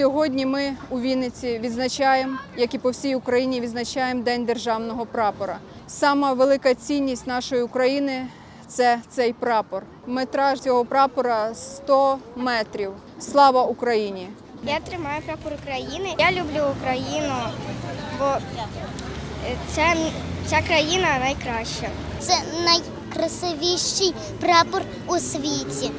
Сьогодні ми у Вінниці відзначаємо, як і по всій Україні, відзначаємо День державного прапора. Сама велика цінність нашої України це цей прапор. Метраж цього прапора 100 метрів. Слава Україні! Я тримаю прапор України. Я люблю Україну, бо це, ця країна найкраща. Це найкрасивіший прапор у світі.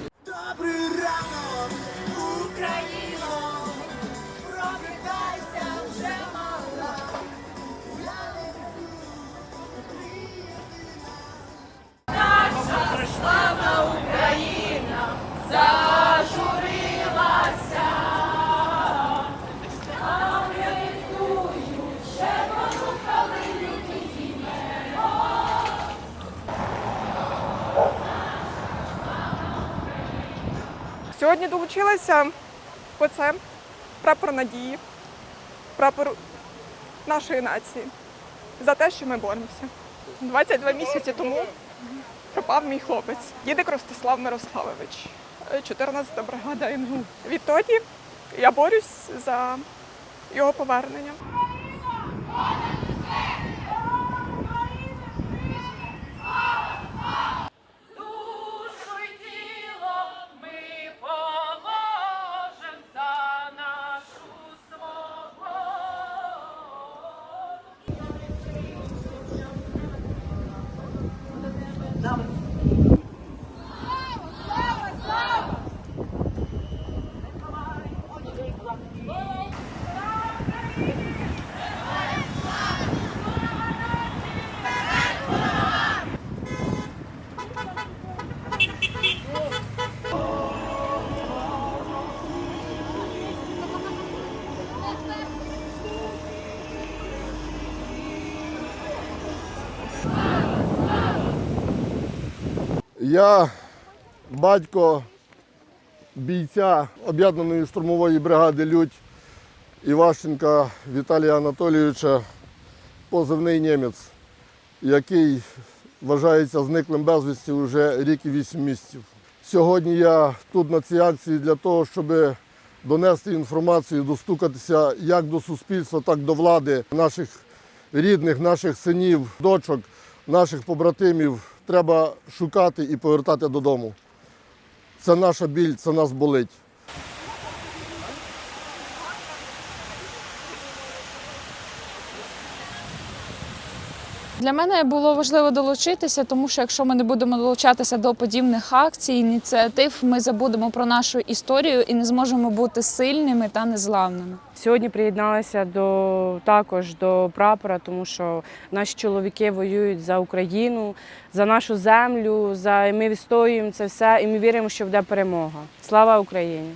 Сьогодні долучилася ПЦ, прапор надії, прапор нашої нації за те, що ми боремося. 22 місяці тому пропав мій хлопець, дідик Ростислав Мирославович, 14-та бригада НГУ. Відтоді я борюсь за його повернення. Я батько бійця об'єднаної штурмової бригади Людь Іващенка Віталія Анатолійовича, позивний німець, який вважається зниклим безвісті вже рік і вісім місяців. Сьогодні я тут на цій акції для того, щоб донести інформацію, достукатися як до суспільства, так і до влади наших рідних, наших синів, дочок, наших побратимів треба шукати і повертати додому. Це наша біль, це нас болить. Для мене було важливо долучитися, тому що якщо ми не будемо долучатися до подібних акцій, ініціатив, ми забудемо про нашу історію і не зможемо бути сильними та незламними. Сьогодні приєдналася до також до прапора, тому що наші чоловіки воюють за Україну, за нашу землю. За ми відстоюємо це все, і ми віримо, що буде перемога. Слава Україні!